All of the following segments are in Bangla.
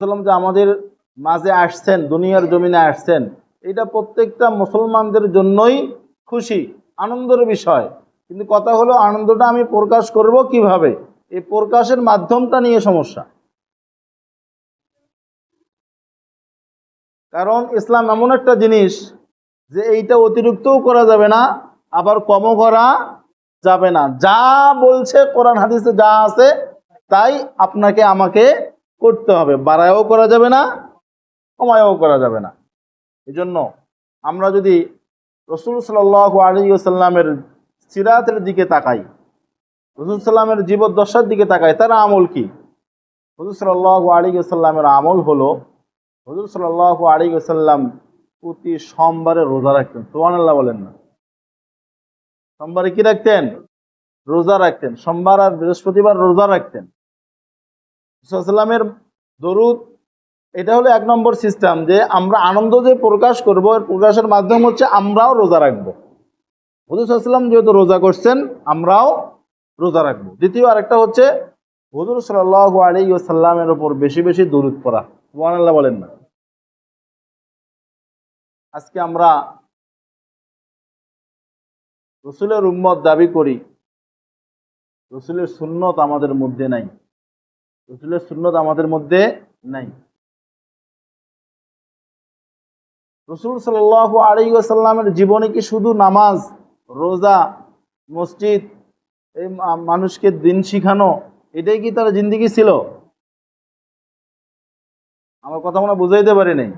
সাল্লাম যে আমাদের মাঝে আসছেন, দুনিয়ার জমিনে আসছেন, এটা প্রত্যেকটা মুসলমানদের জন্যই খুশি, আনন্দের বিষয়। কিন্তু কথা হলো, আনন্দটা আমি প্রকাশ করব কীভাবে? এই প্রকাশের মাধ্যমটা নিয়ে সমস্যা। কারণ ইসলাম এমন একটা জিনিস যে এইটা অতিরিক্তও করা যাবে না, আবার কমও করা যাবে না। যা বলছে কোরআন হাদিসে যা আছে, তাই আপনাকে আমাকে করতে হবে। বাড়ায়ও করা যাবে না, কমায়ও করা যাবে না। এই জন্য আমরা যদি রসুল সাল আলী সাল্লামের সিরাতের দিকে তাকাই, রসুল সাল্লামের জীবদ্দশার দিকে তাকাই, তার আমল কি? হজুর সাল্লাহ আলী সাল্লামের আমল হলো হজুর সাল্লাহ আলী সাল্লাম প্রতি সোমবারে রোজা রাখতেন। সোহান আল্লাহ বলেন না। সোমবারে কি রাখতেন? রোজা রাখতেন। সোমবার আর বৃহস্পতিবার রোজা রাখতেন। সাল্লামের দরুদ, এটা হলো এক নম্বর সিস্টেম যে আমরা আনন্দ যে প্রকাশ করব, এর প্রকাশের মাধ্যম হচ্ছে আমরাও রোজা রাখব। হজুর সাল্লাম যেহেতু রোজা করছেন, আমরাও রোজা রাখব। দ্বিতীয় আরেকটা হচ্ছে, হজুর সাল্লাহ আলী ও সাল্লামের ওপর বেশি বেশি দরুদ পড়া। সুবহানাল্লাহ বলেন না। আজকে আমরা রসুলের উম্মত দাবি করি, রসুলের সুন্নত আমাদের মধ্যে নাই। রসুলের সুন্নত আমাদের মধ্যে নাই। রসুল সাল আলী সাল্লামের জীবনে কি শুধু নামাজ, রোজা, মসজিদ, এই মানুষকে দিন শিখানো, এটাই কি তার জিন্দিগি ছিল? আমার কথা মনে বুঝাইতে পারি নাই।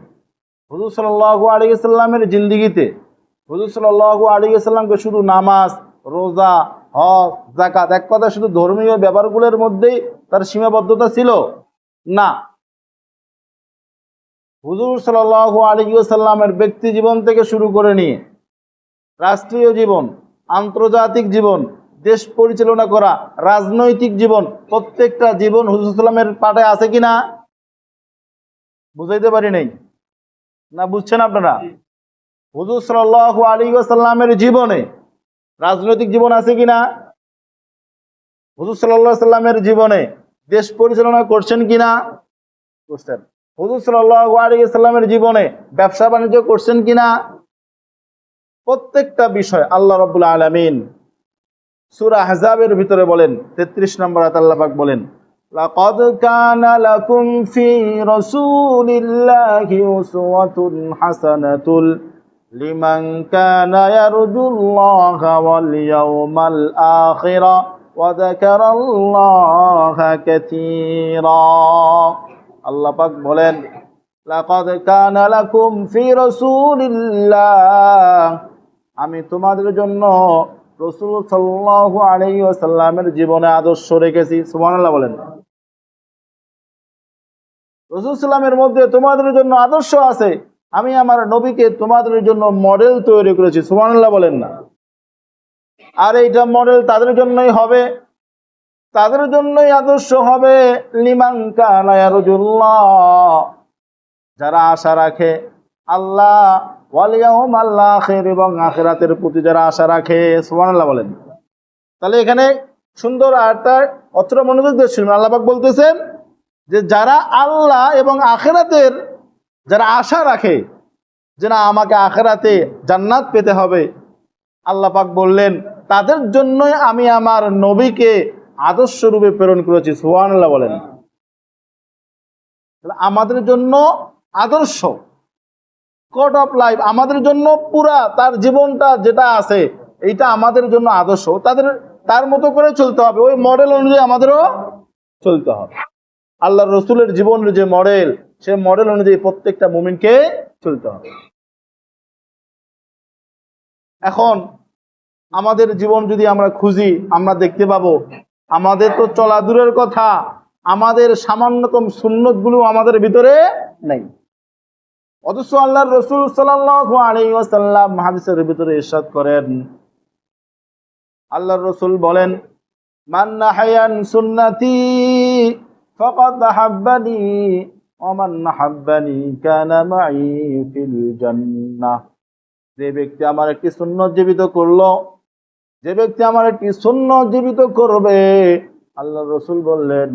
হুজুর সাল্লাহ আলী সাল্লামের জিন্দিগিতে, হুজুর সাল্লাহ আলী সাল্লামকে শুধু নামাজ, রোজা জাকাত এক কথা শুধু ধর্মীয় ব্যাপারগুলোর মধ্যেই তার সীমাবদ্ধতা ছিল? না। হুজুর সাল্লাহ আলী সাল্লামের ব্যক্তি জীবন থেকে শুরু করে নিয়ে, রাষ্ট্রীয় জীবন, আন্তর্জাতিক জীবন, দেশ পরিচালনা করা, রাজনৈতিক জীবন, প্রত্যেকটা জীবন হুজুর সাল্লামের পাটে আছে কিনা? বুঝাইতে পারি নাই। না, বুঝছেন আপনারা? হুজুর সাল্লাহ আলী সাল্লামের জীবনে রাজনৈতিক জীবন আছে কিনা হুজুর সাল্লাহ সাল্লামের জীবনে দেশ পরিচালনা করছেন কিনা করছেন হুজুর সাল্লাহ আলী সাল্লামের জীবনে ব্যবসা বাণিজ্য করছেন কিনা প্রত্যেকটা বিষয় আল্লাহ রবুল্লা আলমিন সুরা হাজাবের ভিতরে বলেন তেত্রিশ নম্বর আয়াত আল্লাহ পাক বলেন لقد كان لكم في رسول الله أسوة حسنة لمن كان يرجو الله واليوم الآخر وذكر الله كثيرا আল্লাহ পাক বলেন লাকাদ কানা লাকুম ফি রাসূলিল্লাহ আমি তোমাদের জন্য রসুল সাল্লাল্লাহু আলাইহি ওয়াসাল্লামের জীবনে আদর্শ রেখেছি সুবহানাল্লাহ বলেন রসুল সাল্লামের মধ্যে তোমাদের জন্য আদর্শ আছে আমি আমার নবীকে তোমাদের জন্য মডেল তৈরি করেছি, সুবহানাল্লাহ বলেন না। আর এইটা মডেল তাদের জন্যই হবে, তাদের জন্যই আদর্শ হবে যারা আশা রাখে, আল্লাহ আল্লাহ এবং আখেরাতের প্রতি যারা আশা রাখে, সুবহানাল্লাহ বলেন। তাহলে এখানে সুন্দর আয়াতটা অত্র মনোযোগ দিয়ে শুনুন আল্লাহবাক বলতেছেন যে যারা আল্লাহ এবং আখেরাতের যারা আশা রাখে যে না, আমাকে আখেরাতে জান্নাত পেতে হবে, আল্লাহ পাক বললেন, তাদের জন্যই আমি আমার নবীকে আদর্শ রূপে প্রেরণ করেছি, সুবহানাল্লাহ বলেন। আমাদের জন্য আদর্শ কোড অফ লাইফ আমাদের জন্য পুরা তার জীবনটা যেটা আছে, এইটা আমাদের জন্য আদর্শ। তাদের, তার মতো করে চলতে হবে, ওই মডেল অনুযায়ী আমাদেরও চলতে হবে। আল্লাহ রসুলের জীবনের যে মডেল সে মডেল অনুযায়ী প্রত্যেকটা মুমিনকে চলতে হবে। এখন আমাদের জীবন যদি আমরা খুঁজি, আমরা দেখতে পাবো, আমাদের তো চলা দূরের কথা, আমাদের সামান্যতম সুন্নতগুলো আমাদের ভিতরে নেই। অথচ আল্লাহ রসুল সাল্লাম হাদিসের ভিতরে ইরশাদ করেন। আল্লাহ রসুল বলেন মান্না হায়ান সুন্নতি ফকাত হাব্বানি ওমান হাব্বানি কানা মাই ফিল যে ব্যক্তি আমার একটি সুন্নত জীবিত করল, যে ব্যক্তি আমার একটি সুন্নত জীবিত করবে, আল্লাহ রসুল বললেন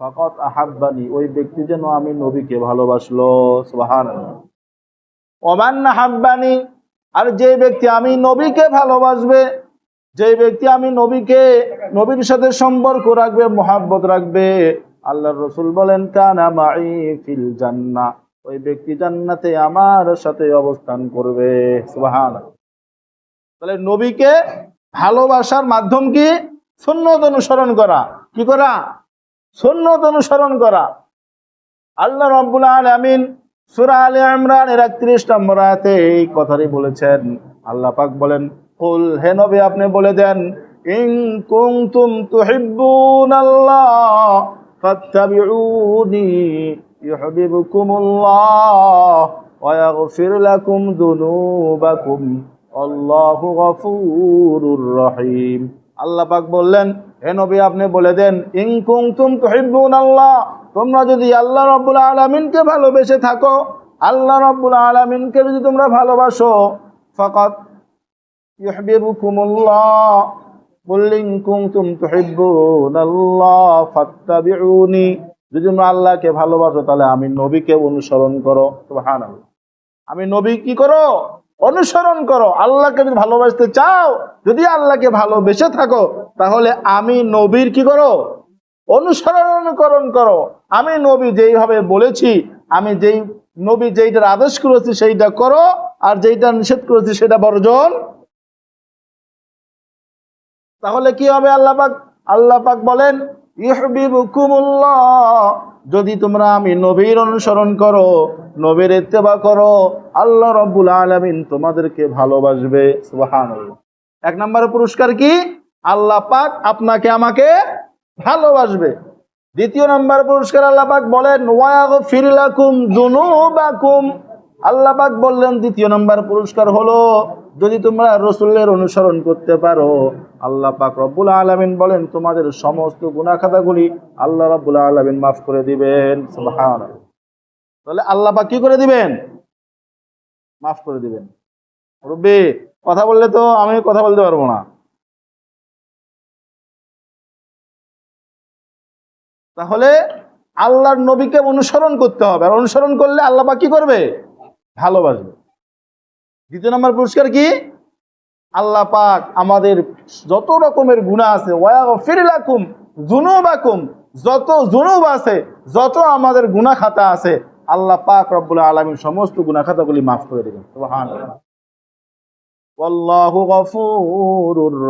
ফাকাত আহাব্বানি ওই ব্যক্তি যেন আমি নবীকে ভালোবাসলো, সুবহানাল্লাহ। ওমান হাব্বানি, আর যে ব্যক্তি আমি নবীকে ভালোবাসবে, যে ব্যক্তি আমি নবীকে, নবীর সাথে সম্পর্ক রাখবে, মোহাব্বত রাখবে আল্লাহ রসুল বলেন, কানা মাই ফিল জান্না ওই ব্যক্তি জান্নাতে আমার সাথে অবস্থান করবে। তাহলে নবীকে ভালোবাসার মাধ্যম কি? সুন্নত অনুসরণ করা। কি করা? সুন্নত অনুসরণ করা। আল্লাহ রব্বুল আলামিন সূরা আলে ইমরান এর 31 নম্বর আয়াতে এই কথাই বলেছেন। আল্লাহ পাক বলেন, কুল, হে নবী, আপনি বলে দেন, ইন কুনতুম তুহিব্বুনাল্লাহ। ফাত্তাবিউনি ইউহিব্বুকুমুল্লাহ ওয়া ইয়াগফির লাকুম যুনুবাকুম আল্লাহু গফুরুর রহিম আল্লাহ পাক বললেন, হে নবী, আপনি বলে দেন, ইন কুনতুম তুহিব্বুনাল্লাহ তোমরা যদি আল্লাহ রব্বুল আলামিনকে ভালোবেসে থাকো, আল্লাহ রব্বুল আলামিনকে যদি তোমরা ভালোবাসো ফাকাত যদি আল্লাহকে ভালোবাসো, তাহলে আমি নবীকে অনুসরণ করো। সুবহানাল্লাহ। আমি নবী কি করো? অনুসরণ করো। আল্লাহকে যদি ভালোবাসতে চাও, যদি আল্লাহকে ভালোবেসে থাকো, তাহলে আমি নবীর কি করো? অনুসরণ করো। আমি নবী যেইভাবে বলেছি, আমি যেই, নবী যেইটার আদেশ করেছি, সেইটা করো, আর যেইটা নিষেধ করেছি, সেটা বর্জন তাহলে কি হবে আল্লাহ পাক? আল্লাহ পাক বলেন যদি তোমরা আমি নবীর অনুসরণ করো, নবীর ইত্তেবা করো, আল্লাহ রব্বুল আলামিন তোমাদেরকে ভালোবাসবে, সুবহানাল্লাহ। এক নম্বরের পুরস্কার কি? আল্লাহ পাক আপনাকে আমাকে ভালোবাসবে। দ্বিতীয় নম্বর পুরস্কার আল্লাহ পাক বলেন, ওয়াগফির লাকুম যুনুবাকুম আল্লাহ পাক বললেন, দ্বিতীয় নম্বর পুরস্কার হলো যদি তোমরা রসুলের অনুসরণ করতে পারো। আল্লাহ পাক রব্বুল আলামিন বলেন, তোমাদের সমস্ত গুনাহ খাতাগুলি আল্লাহ রব্বুল আলামিন মাফ করে দিবেন। তাহলে আল্লাহ পাক কি করে দিবেন? মাফ করে দিবেন। রব্বি, কথা বললে তো আমি কথা বলতে পারব না। তাহলে আল্লাহর নবীকে অনুসরণ করতে হবে। আর অনুসরণ করলে আল্লাহ পাক কি করবে? ভালোবাসবে। দ্বিতীয় নম্বর পুরস্কার কি? আল্লাহ পাক আমাদের যত রকমের গুণা আছে যত জুনুব আছে, যত আমাদের গুনাহ খাতা আছে, আল্লাহ পাক রব্বুল আলামিন সমস্ত গুনাহ খাতাগুলি মাফ করে দেবেন।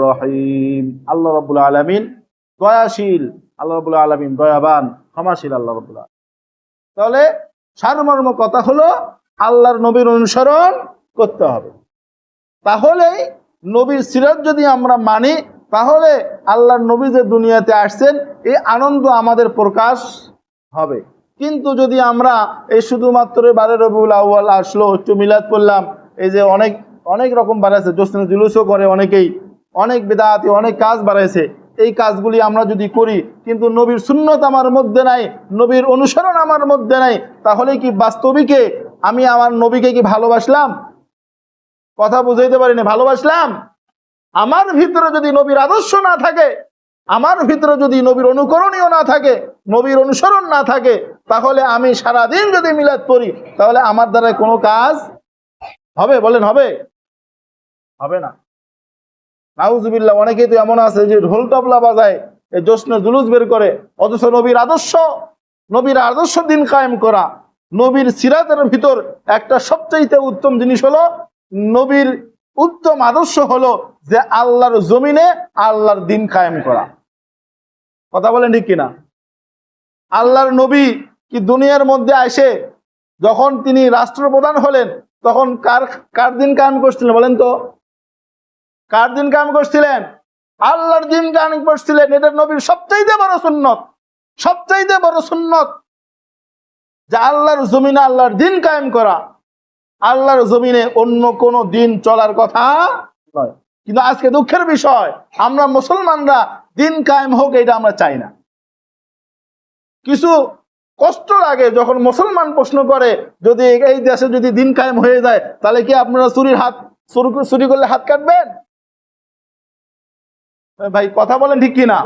রহিম। আল্লাহ রব্বুল আলামিন দয়াশীল, আল্লাহ রব্বুল আলামিন দয়াবান, ক্ষমাশীল আল্লাহ রব্বুল আলামিন। তাহলে সারমর্ম কথা হলো আল্লাহর নবীর অনুসরণ করতে হবে। তাহলে নবীর সিরাত যদি আমরা মানি, তাহলে আল্লাহর নবী যে দুনিয়াতে আসছেন, এই আনন্দ আমাদের প্রকাশ হবে। কিন্তু যদি আমরা এই শুধুমাত্র বারে রবিউল আউ্য়াল আসলো, একটু মিলাদ করলাম এই যে অনেক অনেক রকম বাড়াইছে জোসনে জুলুসও করে অনেকেই, অনেক বেদাতি অনেক কাজ বাড়াইছে, এই কাজগুলি আমরা যদি করি, কিন্তু নবীর সুন্নত আমার মধ্যে নাই, নবীর অনুসরণ আমার মধ্যে নাই, তাহলে কি বাস্তবিকে আমি আমার নবীকে কি ভালোবাসলাম? কথা বুঝাইতে পারিনি, ভালোবাসলাম? আমার ভিতরে যদি নবীর আদর্শ না থাকে, আমার ভিতরে যদি নবীর অনুকরণীয় না থাকে, নবীর অনুসরণ না থাকে, তাহলে আমি সারাদিন যদি মিলাদ করি তাহলে আমার দ্বারা কোনো কাজ হবে? বলেন, হবে? হবে না। নাউজুবিল্লাহ, অনেকেই তো এমন আছে যে ঢোল তবলা বাজায় জোষ্ণ জুলুস বের করে, অথচ নবীর আদর্শ নবীর আদর্শ দিন কায়েম করা। নবীর সিরাতের ভিতর একটা সবচাইতে উত্তম জিনিস হলো, নবীর উত্তম আদর্শ হলো যে আল্লাহর জমিনে আল্লাহর দিন কায়েম করা। কথা বলেন ঠিক কিনা? আল্লাহর নবী কি দুনিয়ার মধ্যে আসে যখন তিনি রাষ্ট্রপ্রধান হলেন, তখন কার কার দিন কায়েম করছিলেন বলেন তো? কার দিন কায়েম করছিলেন? আল্লাহর দিন কায়েম করছিলেন। এটা নবীর সবচাইতে বড় সুন্নত, সবচাইতে বড় সুন্নত। যে আল্লাহর জমিনে আল্লাহর দিন কায়েম করা, আল্লাহর জমিনে অন্য কোন দিন চলার কথা নয়। কিন্তু আজকে দুঃখের বিষয়, আমরা মুসলমানরা দিন কায়েম হোক এটা আমরা চাই না। কিছু কষ্ট লাগে যখন মুসলমান প্রশ্ন করে, যদি এই দেশে যদি দিন কায়েম হয়ে যায়, তাহলে কি আপনারা চুরির হাত, চুরি- করলে হাত কাটবেন? ভাই, কথা বলেন ঠিক কিনা?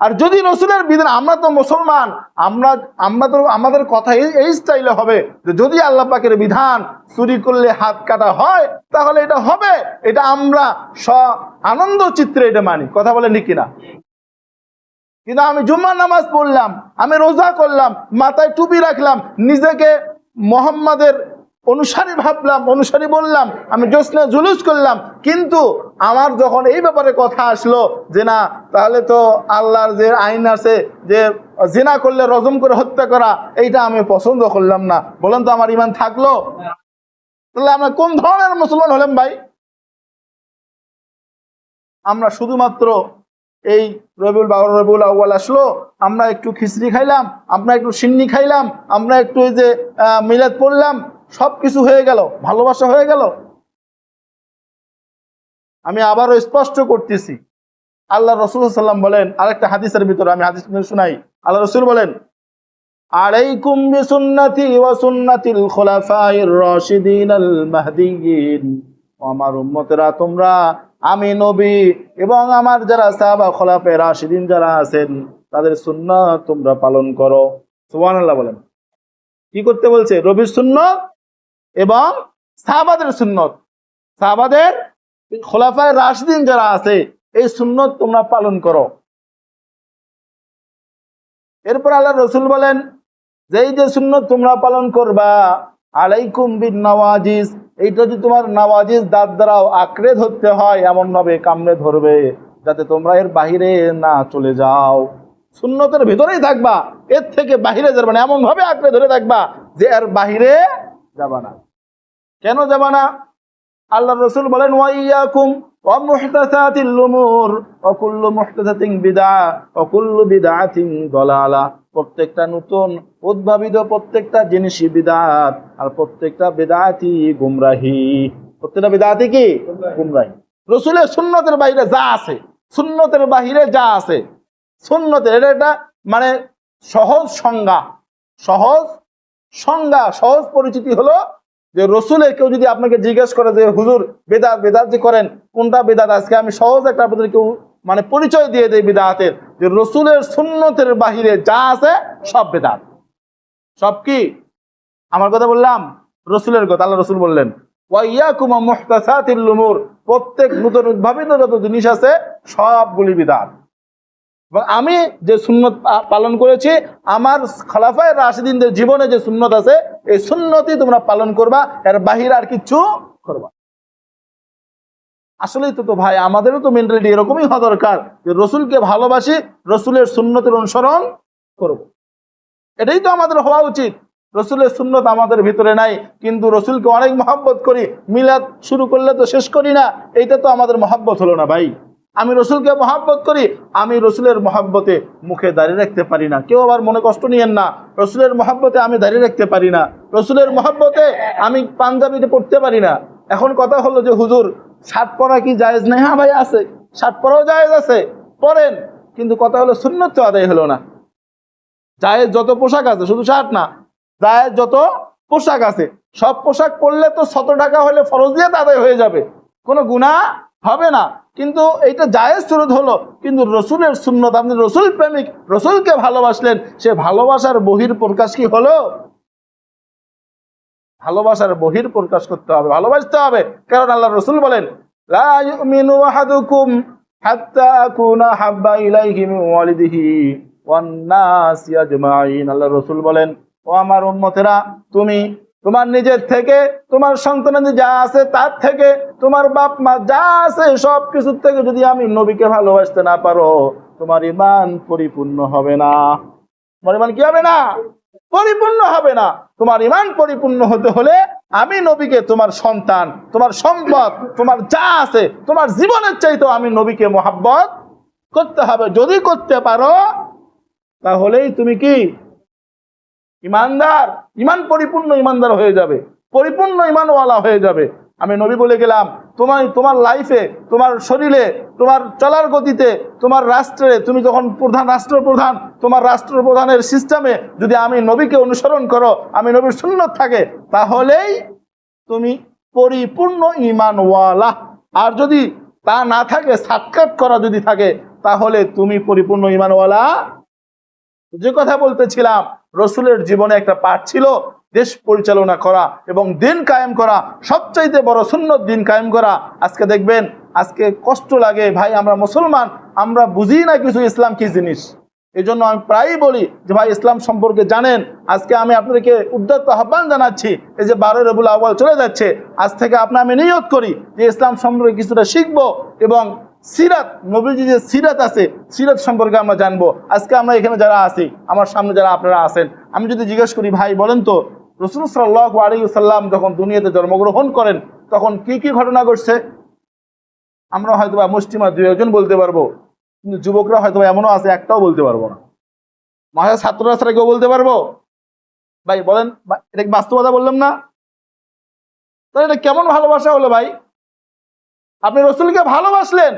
আর যদি রসুলের বিধান, আমরা তো মুসলমান, আমরা আমরা তো, আমাদের কথা এই স্টাইলে হবে যে যদি আল্লাহ পাকের বিধান চুরি করলে হাত কাটা হয়, তাহলে এটা হবে। এটা আমরা স, আনন্দ চিত্রে এটা মানি। কথা বলে ঠিক কিনা? কিন্তু আমি জুম্মার নামাজ পড়লাম, আমি রোজা করলাম, মাথায় টুপি রাখলাম, নিজেকে মোহাম্মদের অনুসারী ভাবলাম, অনুসারী বললাম, আমি জোসনে জুলুস করলাম, কিন্তু আমার যখন এই ব্যাপারে কথা আসলো যে না, তাহলে তো আল্লাহর যে আইন আছে, যে জেনা করলে, রজম করে হত্যা করা, এইটা আমি পছন্দ করলাম না। বলেন তো আমার ইমান থাকল? তাহলে আমরা কোন ধরনের মুসলমান হলাম ভাই? আমরা শুধুমাত্র এই রবিউল বাবর রবিউল আউ্বাল আসলো, আমরা একটু খিচড়ি খাইলাম, আমরা একটু সিন্নি খাইলাম, আমরা একটু এই যে মিলাদ পড়লাম সব কিছু হয়ে গেল, ভালোবাসা হয়ে গেল। আমি আবারও স্পষ্ট করতেছি। আল্লাহ রসুল সাল্লাম বলেন, আরেকটা হাদিসের ভিতরে আমি হাদিস শুনাই, আল্লাহ রসুল বলেন সুন্নাতিল আল আমার উম্মতেরা তোমরা, আমি নবী এবং আমার যারা সাহাবা খোলাফে রাশিদিন যারা আছেন, তাদের সুন্নাত তোমরা পালন করো। বলেন। কি করতে বলছে? রবির সুন্নত? এবং সাহাবাদের সুন্নত। সাহাবাদের খোলাফায় রাশিদিন যারা আছে, এই সুন্নত তোমরা পালন করো। এরপর আল্লাহ রসুল বলেন যে এই যে সুন্নত তোমরা পালন করবা, আলাইকুম বিন নওয়াজিজ, এইটা যদি তোমার নওয়াজিজ দাঁত দ্বারাও আঁকড়ে ধরতে হয়, এমন ভাবে কামড়ে ধরবে, যাতে তোমরা এর বাহিরে না চলে যাও। সুন্নতের ভিতরেই থাকবা, এর থেকে বাহিরে যাবে না, এমন ভাবে আঁকড়ে ধরে থাকবা, যে এর বাহিরে যাবা না কেন যাবা না আল্লাহ রসুল বলেন ওয়াইয়াকুম প্রত্যেকটা নতুন উদ্ভাবিত প্রত্যেকটা জিনিসই বিদআত আর প্রত্যেকটা গুমরাহি। প্রত্যেকটা বিদআতি কি? গুমরাহি। রসুলের সুন্নতের বাইরে যা আছে সুন্নতের বাহিরে যা আছে সুন্নতের এটা একটা মানে সহজ সংজ্ঞা সহজ সংজ্ঞা, সহজ পরিচিতি হলো যে রসুলের কেউ যদি আপনাকে জিজ্ঞেস করে যে, হুজুর, বেদাত বেদাত যে করেন, কোনটা বেদাত? আজকে আমি সহজ একটা আপনাদের কেউ মানে পরিচয় দিয়ে দেয় বেদাতের, যে রসুলের সুন্নতের বাহিরে যা আছে সব বেদাত। সব কি? আমার কথা বললাম? রসুলের কথা, আল্লাহ রসুল বললেন ওয়াইয়াকুমা মুহতাসাতিল প্রত্যেক নতুন উদ্ভাবিত যত জিনিস আছে, সবগুলি বিদাত। এবং আমি যে সুন্নত পালন করেছি, আমার খালাফায় রাশিদিনদের জীবনে যে সুন্নত আছে, এই সুন্নতি তোমরা পালন করবা, এর বাহির আর কিচ্ছু করবা আসলেই তো তো ভাই, আমাদেরও তো মেন্টালিটি এরকমই হওয়া দরকার যে রসুলকে ভালোবাসি, রসুলের সুন্নতির অনুসরণ করব। এটাই তো আমাদের হওয়া উচিত। রসুলের সুন্নত আমাদের ভিতরে নাই, কিন্তু রসুলকে অনেক মহাব্বত করি। মিলাদ শুরু করলে তো শেষ করি না, এইটা তো আমাদের মহাব্বত হলো না ভাই। আমি রসুলকে মহাব্বত করি, আমি রসুলের মহাব্বতে মুখে দাঁড়িয়ে রাখতে পারি না। কেউ আবার মনে কষ্ট নিয়েন না, রসুলের মহাব্বতে আমি দাঁড়িয়ে রাখতে পারি না। রসুলের মহাব্বতে আমি পাঞ্জাবিতে পড়তে পারি না। এখন কথা হলো যে, হুজুর, শার্ট পরা কি জায়েজ? নেই হ্যাঁ ভাই, আছে। শার্ট পরাও জায়েজ আছে, পরেন। কিন্তু কথা হলো, সুন্নত তো আদায় হলো না। জায়েজ যত পোশাক আছে, শুধু শার্ট না, জায়েজ যত পোশাক আছে, সব পোশাক পরলে তো শত টাকা হলে ফরজ দিয়ে আদায় হয়ে যাবে। কোনো গুণা হবে না। কিন্তু এইটা জায়েজ সুরত হলো। কিন্তু রসুলের সুন্নত, আপনি রসুল প্রেমিক, রসুলকে ভালোবাসলেন, সে ভালোবাসার বহির প্রকাশ কি হলো? ভালোবাসার বহির প্রকাশ করতে হবে, ভালোবাসতে হবে। কারণ আল্লাহ রসুল বলেন আল্লাহ রসুল বলেন, ও আমার উম্মতেরা, তুমি তোমার নিজের থেকে, তোমার সন্তানের যা আছে তার থেকে, তোমার বাপ মা যা আছে সব কিছুর থেকে যদি আমি নবীকে ভালোবাসতে না পারো, তোমার ইমান পরিপূর্ণ হবে না। তোমার ইমান কি হবে না? পরিপূর্ণ হবে না। তোমার ইমান পরিপূর্ণ হতে হলে আমি নবীকে, তোমার সন্তান, তোমার সম্পদ, তোমার যা আছে, তোমার জীবনের চাইতেও আমি নবীকে মোহাব্বত করতে হবে। যদি করতে পারো, তাহলেই তুমি কি ইমানদার, ইমান পরিপূর্ণ ইমানদার হয়ে যাবে। পরিপূর্ণ ইমানওয়ালা হয়ে যাবে। আমি নবী বলে গেলাম তোমার তোমার লাইফে তোমার শরীরে, তোমার চলার গতিতে, তোমার রাষ্ট্রে, তুমি যখন প্রধান, রাষ্ট্রপ্রধান, তোমার রাষ্ট্রপ্রধানের সিস্টেমে যদি আমি নবীকে অনুসরণ করো, আমি নবীর সুন্নত থাকে, তাহলেই তুমি পরিপূর্ণ ইমানওয়ালা। আর যদি তা না থাকে সাক্ষাৎ করা যদি থাকে, তাহলে তুমি পরিপূর্ণ ইমানওয়ালা। যে কথা বলতেছিলাম রসুলের জীবনে একটা পাঠ ছিল, দেশ পরিচালনা করা এবং দিন কায়েম করা, সবচাইতে বড় সুন্নত দিন কায়েম করা। আজকে দেখবেন, আজকে কষ্ট লাগে, ভাই আমরা মুসলমান, আমরা বুঝি না কিছু ইসলাম কি জিনিস। এই জন্য আমি প্রায়ই বলি যে, ভাই ইসলাম সম্পর্কে জানেন। আজকে আমি আপনাদেরকে উদ্যত আহ্বান জানাচ্ছি, এই যে বারো রবুল আওয়াল চলে যাচ্ছে। আজ থেকে আপনার আমি নিয়ত করি যে, ইসলাম সম্পর্কে কিছুটা শিখব এবং সিরাত, নবীজি যে সিরাত আছে, সিরাত সম্পর্কে আমরা জানব। আজকে আমরা এখানে যারা আছি, আমার সামনে যারা আপনারা আছেন, আমি যদি জিজ্ঞেস করি, ভাই, বলেন তো, রসুল সাল্লাহ আলী সাল্লাম যখন দুনিয়াতে জন্মগ্রহণ করেন, তখন কি কি ঘটনা ঘটছে? আমরা হয়তো বা মুষ্টিমা দুই একজন বলতে পারব, কিন্তু যুবকরা হয়তো এমনও আছে, একটাও বলতে পারব না। মহিলা ছাত্ররা ছাড়া কেউ বলতে পারব? ভাই, বলেন, এটা বাস্তবতা বললাম না? তাহলে এটা কেমন ভালোবাসা হলো ভাই? আপনি রসুলকে ভালোবাসলেন,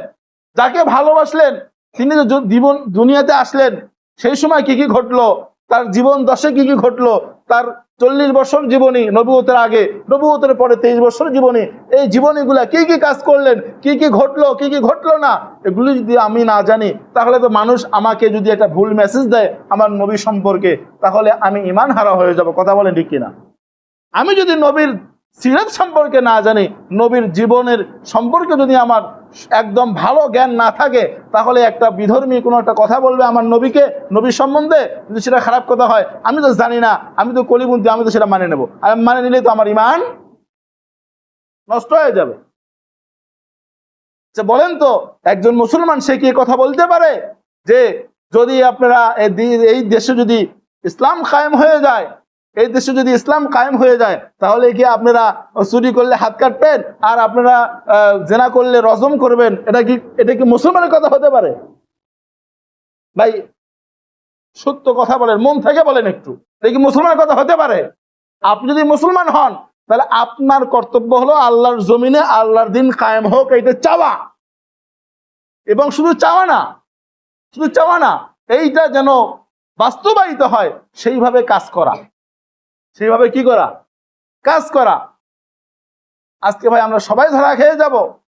যাকে ভালোবাসলেন, তিনি যে জীবন, দুনিয়াতে আসলেন, সেই সময় কি কি ঘটলো? তার জীবন দশে কি কি ঘটলো? তার চল্লিশ বছর জীবনী নবুয়তের আগে, নবুয়তের পরে তেইশ বছর জীবনী, এই জীবনীগুলা কি কি কাজ করলেন? কি কি ঘটলো? কি কি ঘটলো না? এগুলি যদি আমি না জানি, তাহলে তো মানুষ আমাকে যদি একটা ভুল মেসেজ দেয় আমার নবী সম্পর্কে, তাহলে আমি ইমান হারা হয়ে যাব। কথা বলেন ঠিক কিনা? আমি যদি নবীর সিরাত সম্পর্কে না জানি নবীর জীবনের সম্পর্কে যদি আমার একদম ভালো জ্ঞান না থাকে তাহলে একটা বিধর্মী কোনো একটা কথা বলবে আমার নবীকে নবীর সম্বন্ধে যদি সেটা খারাপ কথা হয় আমি তো জানি না আমি তো কলিবুদ্ধি আমি তো সেটা মানে নেব। আর মানে নিলে তো আমার ইমান নষ্ট হয়ে যাবে। আচ্ছা, বলেন তো একজন মুসলমান সে কি কথা বলতে পারে? যে যদি আপনারা এই দেশে যদি ইসলাম কায়েম হয়ে যায় এই দেশে যদি ইসলাম কায়েম হয়ে যায়, তাহলে কি আপনারা চুরি করলে হাত কাটবেন? আর আপনারা জেনা করলে রজম করবেন? এটা কি এটা কি মুসলমানের কথা হতে পারে? ভাই, সত্য কথা বলেন, মন থেকে বলেন একটু। এটা কি মুসলমানের কথা হতে পারে? আপনি যদি মুসলমান হন, তাহলে আপনার কর্তব্য হলো আল্লাহর জমিনে আল্লাহর দিন কায়েম হোক, এইটা চাওয়া। এবং শুধু চাওয়া না, শুধু চাওয়া না, এইটা যেন বাস্তবায়িত হয়, সেইভাবে কাজ করা। সেইভাবে কি করা? কাজ করা। আজকে ভাই আমরা সবাই ধরা খেয়ে যাব,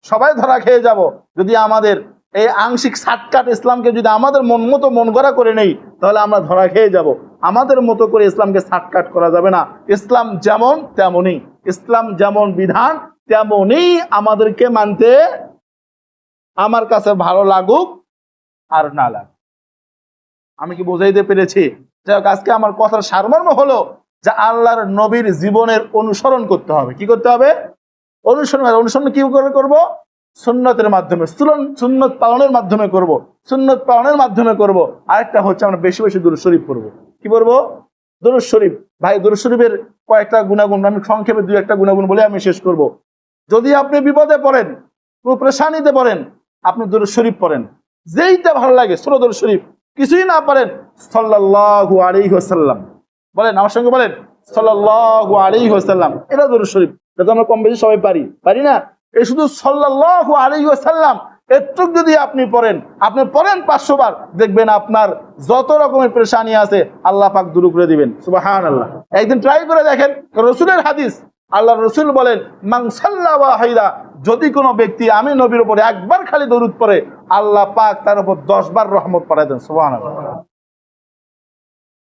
সবাই ধরা খেয়ে যাব। যদি আমাদের এই আংশিক সাটকাট ইসলামকে যদি আমাদের মন মতো মন গড়া করে নেই, তাহলে আমরা ধরা খেয়ে যাব। আমাদের মতো করে ইসলামকে সাটকাট করা যাবে না। ইসলাম যেমন তেমনই। ইসলাম যেমন বিধান, তেমনই আমাদেরকে মানতে আমার কাছে ভালো লাগুক আর না লাগুক। আমি কি বোঝাইতে পেরেছি? যাই হোক, আজকে আমার কথার সারমর্ম হলো যে আল্লাহর নবীর জীবনের অনুসরণ করতে হবে। কি করতে হবে? অনুসরণ অনুসরণ কি করে করব? সুন্নতের মাধ্যমে সুন্নত পালনের মাধ্যমে করব। সুন্নত পালনের মাধ্যমে করব। আরেকটা হচ্ছে আমরা বেশি বেশি দুরুদ শরীফ পড়ব। কি পড়ব? দুরুদ শরীফ। ভাই, দুরুদ শরীফের কয়েকটা গুণাগুণ, আমি সংক্ষেপে দুই একটা গুণাগুণ বলে আমি শেষ করব। যদি আপনি বিপদে পড়েন কোনো প্রেশানিতে পড়েন, আপনি দুরুদ শরীফ পড়েন। যেইটা ভালো লাগে ষোলো শরীফ। কিছুই না পারেন, সাল্লাল্লাহু আলাইহি ওয়াসাল্লাম। বলেন, আমার সঙ্গে বলেন। সাল্লাল্লাহু আলাইহি ওয়াসাল্লাম। এটা দরুদ শরীফ। এটা আমরা কম বেশি সবাই পারি। পারি না? এই শুধু সাল্লাল্লাহু আলাইহি ওয়াসাল্লাম। একটু যদি আপনি পড়েন আপনি পড়েন পাঁচশো বার, দেখবেন আপনার যত রকমের আছে, আল্লাহ পাক দূর করে দিবেন। আল্লাহ একদিন ট্রাই করে দেখেন, রসুলের হাদিস। আল্লাহ রসুল বলেন মাং সাল্লা ওয়াহিদা যদি কোনো ব্যক্তি আমি নবীর উপরে একবার খালি দরুদ পড়ে, আল্লাহ পাক তার উপর দশ বার রহমত পাঠাই দেন। আল্লাহ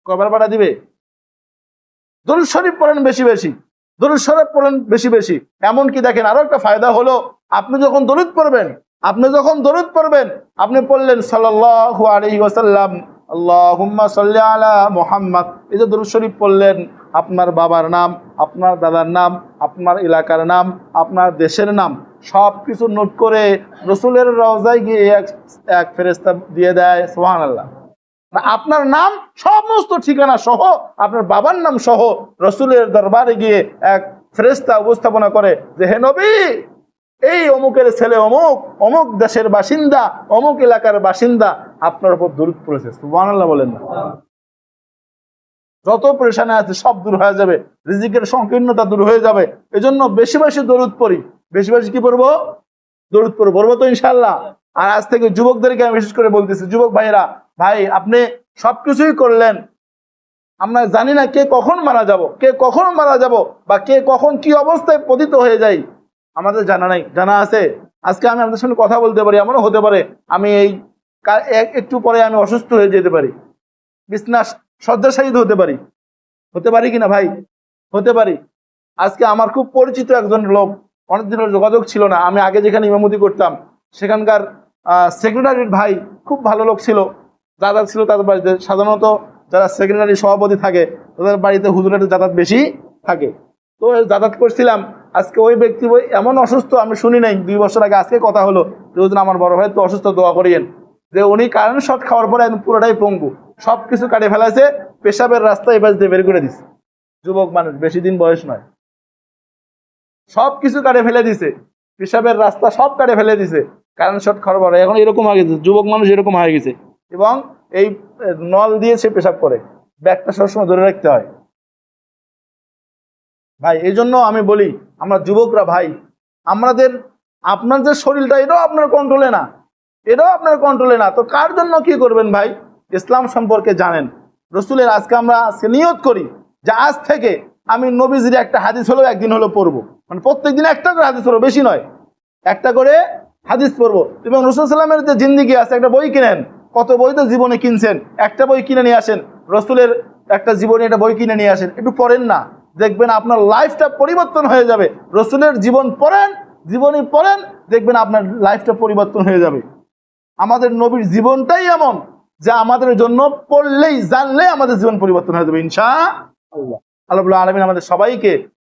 কবার পাঠা দিবে? দরুদ শরীফ পড়েন বেশি বেশি, দরুদ শরীফ পড়েন বেশি বেশি। এমনকি দেখেন আরও একটা ফায়দা হলো, আপনি যখন দরুদ পড়বেন, আপনি যখন দরুদ পড়বেন, আপনি পড়লেন সাল্লাল্লাহু আলাইহি ওয়াসাল্লাম, আল্লাহুম্মা সাল্লি আলা মুহাম্মদ। এই যে দরুদ শরীফ পড়লেন, আপনার বাবার নাম, আপনার দাদার নাম, আপনার এলাকার নাম, আপনার দেশের নাম সব কিছু নোট করে রসুলের রওজায় গিয়ে এক এক ফেরেস্তা দিয়ে দেয়, সুবহানাল্লাহ। না আপনার নাম সমস্ত ঠিকানা সহ, আপনার বাবার নাম সহ রসুলের দরবারে গিয়ে এক ফেরেস্তা উপস্থাপনা করে যে, হে নবী, এই অমুকের ছেলে অমুক অমুক দেশের বাসিন্দা, অমুক এলাকার বাসিন্দা আপনার উপর দূর পড়েছে। বলেন না। যত পরেশানি আছে সব দূর হয়ে যাবে, রিজিকের সংকীর্ণতা দূর হয়ে যাবে। এজন্য বেশি বেশি দরুদ পড়ি। বেশি বেশি কি পড়ব? দরুদ পড়ব। পড়ব তো ইনশাল্লাহ আর আজ থেকে যুবকদেরকে আমি বিশেষ করে বলতেছি, যুবক ভাইরা ভাই, আপনি সবকিছুই করলেন। আমরা জানি না কে কখন মারা যাব, কে কখন মারা যাব, বা কে কখন কি অবস্থায় পতিত হয়ে যাই আমাদের জানা নাই, জানা আছে। আজকে আমি আপনাদের সঙ্গে কথা বলতে পারি, এমনও হতে পারে। আমি এই এক- একটু পরে আমি অসুস্থ হয়ে যেতে পারি। বিছনা শয্যাশায়িত হতে পারি। হতে পারি কিনা ভাই? হতে পারি। আজকে আমার খুব পরিচিত একজন লোক, অনেকদিন হলো যোগাযোগ ছিল না। আমি আগে যেখানে ইমামতি করতাম, সেখানকার সেক্রেটারির ভাই খুব ভালো লোক ছিল। যাতায়াত ছিল তাদের বাড়িতে। সাধারণত যারা সেক্রেটারি সভাপতি থাকে, তাদের বাড়িতে হুজুরের যাতায়াত বেশি থাকে। তো যাতায়াত করছিলাম। আজকে ওই ব্যক্তি এমন অসুস্থ, আমি শুনি নাই। দুই বছর আগে আজকে কথা হলো যে আমার বড় ভাই তো অসুস্থ, দোয়া করিয়েন। যে উনি কারেন্ট শট খাওয়ার পরে একদম পুরোটাই পঙ্গু। সব কিছু কাটে ফেলাছে পেশাবের রাস্তা এবার দিয়ে বের করে দিছে। যুবক মানুষ, বেশি দিন বয়স নয়। সব কিছু কাটে ফেলে দিছে। পেশাবের রাস্তা সব কাটে ফেলে দিছে। কারেন্ট শট খাওয়ার পরে। এখন এরকম হয়ে গেছে, যুবক মানুষ এরকম হয়ে গেছে। এবং এই নল দিয়ে সে পেশাব করে। ব্যাগটা সবসময় ধরে রাখতে হয়। ভাই, এই জন্য আমি বলি, আমরা যুবকরা ভাই, আমাদের, আপনার যে শরীরটা, এটাও আপনার কন্ট্রোলে না। এটাও আপনার কন্ট্রোলে না। তো কার জন্য কি করবেন ভাই? ইসলাম সম্পর্কে জানেন। রসুলের আজকে আমরা আজকে নিয়ত করি যে আজ থেকে আমি নবীজির একটা হাদিস হলেও একদিন হলো পড়ব। মানে প্রত্যেক দিন একটা করে হাদিস হলো বেশি নয়। একটা করে হাদিস পড়ব। এবং রসুল সাল্লামের যে জিন্দিগি আছে, একটা বই কিনেন। কত বই তো জীবনে কিনছেন? একটা বই কিনে নিয়ে আসেন। রসুলের একটা জীবনে, একটা বই কিনে নিয়ে আসেন। একটু পড়েন না। দেখবেন আপনার লাইফটা পরিবর্তন হয়ে যাবে। রসুলের জীবন পড়েন, জীবনী পড়েন, দেখবেন আপনার লাইফটা পরিবর্তন হয়ে যাবে। আমাদের নবীর জীবনটাই এমন, যা আমাদের জন্য পড়লেই, জানলেই আমাদের জীবন পরিবর্তন হয়ে যাবে, ইনশা আল্লাহ। আল্লাহ আলমিন আমাদের সবাইকে